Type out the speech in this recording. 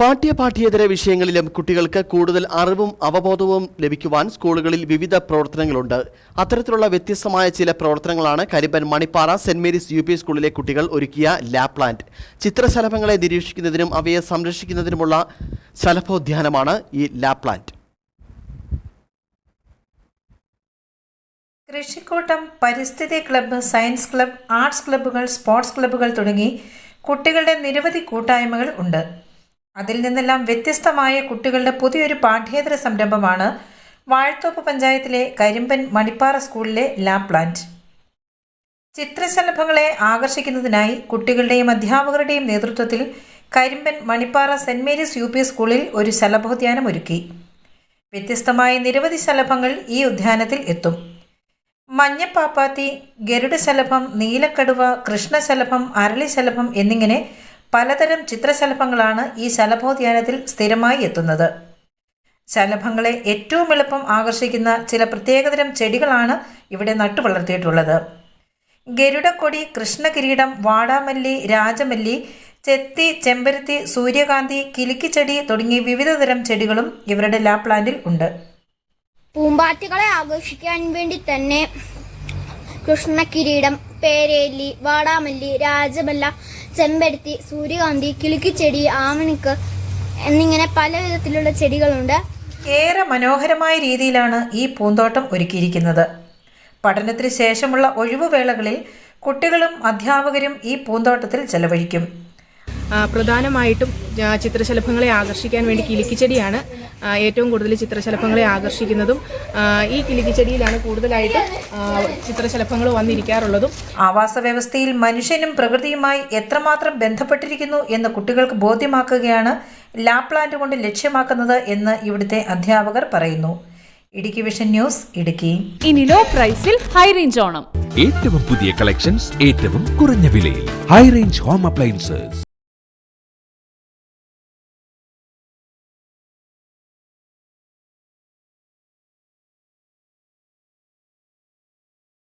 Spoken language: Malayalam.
പാഠ്യ പാഠ്യേതര വിഷയങ്ങളിലും കുട്ടികൾക്ക് കൂടുതൽ അറിവും അവബോധവും ലഭിക്കുവാൻ സ്കൂളുകളിൽ വിവിധ പ്രവർത്തനങ്ങളുണ്ട്. അത്തരത്തിലുള്ള വ്യത്യസ്തമായ ചില പ്രവർത്തനങ്ങളാണ് Karimban Manippara saint Mary's U സ്കൂളിലെ കുട്ടികൾ ഒരുക്കിയ ലാബ് പ്ലാന്റ് ചിത്രശലഭങ്ങളെ നിരീക്ഷിക്കുന്നതിനും അവയെ സംരക്ഷിക്കുന്നതിനുമുള്ള ശലഭോദ്യാനമാണ് ഈ ലാബ് പ്ലാന്റ് കൃഷിക്കൂട്ടം പരിസ്ഥിതി ക്ലബ്ബ് സയൻസ് ക്ലബ്ബ് ആർട്സ് ക്ലബ്ബുകൾ സ്പോർട്സ് ക്ലബ്ബുകൾ തുടങ്ങി കുട്ടികളുടെ നിരവധി കൂട്ടായ്മകൾ ഉണ്ട്. അതിൽ നിന്നെല്ലാം വ്യത്യസ്തമായ കുട്ടികളുടെ പുതിയൊരു പാഠ്യേതര സംരംഭമാണ് വാഴത്തോപ്പ് പഞ്ചായത്തിലെ കരിമ്പൻ മണിപ്പാറ സ്കൂളിലെ ലാബ് പ്ലാന്റ്. ചിത്രശലഭങ്ങളെ ആകർഷിക്കുന്നതിനായി കുട്ടികളുടെയും അധ്യാപകരുടെയും നേതൃത്വത്തിൽ Karimban Manippara saint Mary's U സ്കൂളിൽ ഒരു ശലഭോദ്യാനം ഒരുക്കി. വ്യത്യസ്തമായ നിരവധി ശലഭങ്ങൾ ഈ ഉദ്യാനത്തിൽ എത്തും. മഞ്ഞപ്പാപ്പാത്തി ഗരുഡശലഭം നീലക്കടുവ കൃഷ്ണശലഭം അരളിശലഭം എന്നിങ്ങനെ പലതരം ചിത്രശലഭങ്ങളാണ് ഈ ശലഭോദ്യാനത്തിൽ സ്ഥിരമായി എത്തുന്നത്. ശലഭങ്ങളെ ഏറ്റവും എളുപ്പം ആകർഷിക്കുന്ന ചില പ്രത്യേകതരം ചെടികളാണ് ഇവിടെ നട്ടുവളർത്തിയിട്ടുള്ളത് ഗരുഡക്കൊടി കൃഷ്ണകിരീടം വാടാമല്ലി രാജമല്ലി ചെത്തി ചെമ്പരത്തി സൂര്യകാന്തി കിലിക്കിച്ചെടി തുടങ്ങി വിവിധ തരം ചെടികളും ഇവരുടെ ലാ പ്ലാന്റിൽ ഉണ്ട്. പൂമ്പാറ്റകളെ ആകർഷിക്കാൻ വേണ്ടി തന്നെ കൃഷ്ണകിരീടം പേരേലി വാടാമല്ലി രാജമല്ല ചെമ്പരത്തി സൂര്യകാന്തി കിളുക്കിച്ചെടി ആമണിക്ക് എന്നിങ്ങനെ പല വിധത്തിലുള്ള ചെടികളുണ്ട്. ഏറെ മനോഹരമായ രീതിയിലാണ് ഈ പൂന്തോട്ടം ഒരുക്കിയിരിക്കുന്നത്. പഠനത്തിന് ശേഷമുള്ള ഒഴിവുവേളകളിൽ കുട്ടികളും അധ്യാപകരും ഈ പൂന്തോട്ടത്തിൽ ചെലവഴിക്കും. പ്രധാനമായിട്ടും ചിത്രശലഭങ്ങളെ ആകർഷിക്കാൻ വേണ്ടി കിലിക്കിച്ചെടിയാണ് ഏറ്റവും കൂടുതൽ ചിത്രശലഭങ്ങളെ ആകർഷിക്കുന്നതും ഈ കിളികിച്ചെടിയിലാണ് കൂടുതലായിട്ട് ചിത്രശലഭങ്ങൾ വന്നിരിക്കാറുള്ളതും. ആവാസ വ്യവസ്ഥയിൽ മനുഷ്യനും പ്രകൃതിയുമായി എത്രമാത്രം ബന്ധപ്പെട്ടിരിക്കുന്നു എന്ന് കുട്ടികൾക്ക് ബോധ്യമാക്കുകയാണ് ലാ പ്ലാന്റ് കൊണ്ട് ലക്ഷ്യമാക്കുന്നത് എന്ന് ഇവിടുത്തെ അധ്യാപകർ പറയുന്നു. Idukki vision news Idukki. ഇനി ലോ പ്രൈസിൽ ഹൈ റേഞ്ച് ഓണം. ഏറ്റവും പുതിയ കളക്ഷൻസ് ഏറ്റവും കുറഞ്ഞ വിലയിൽ. High range home appliances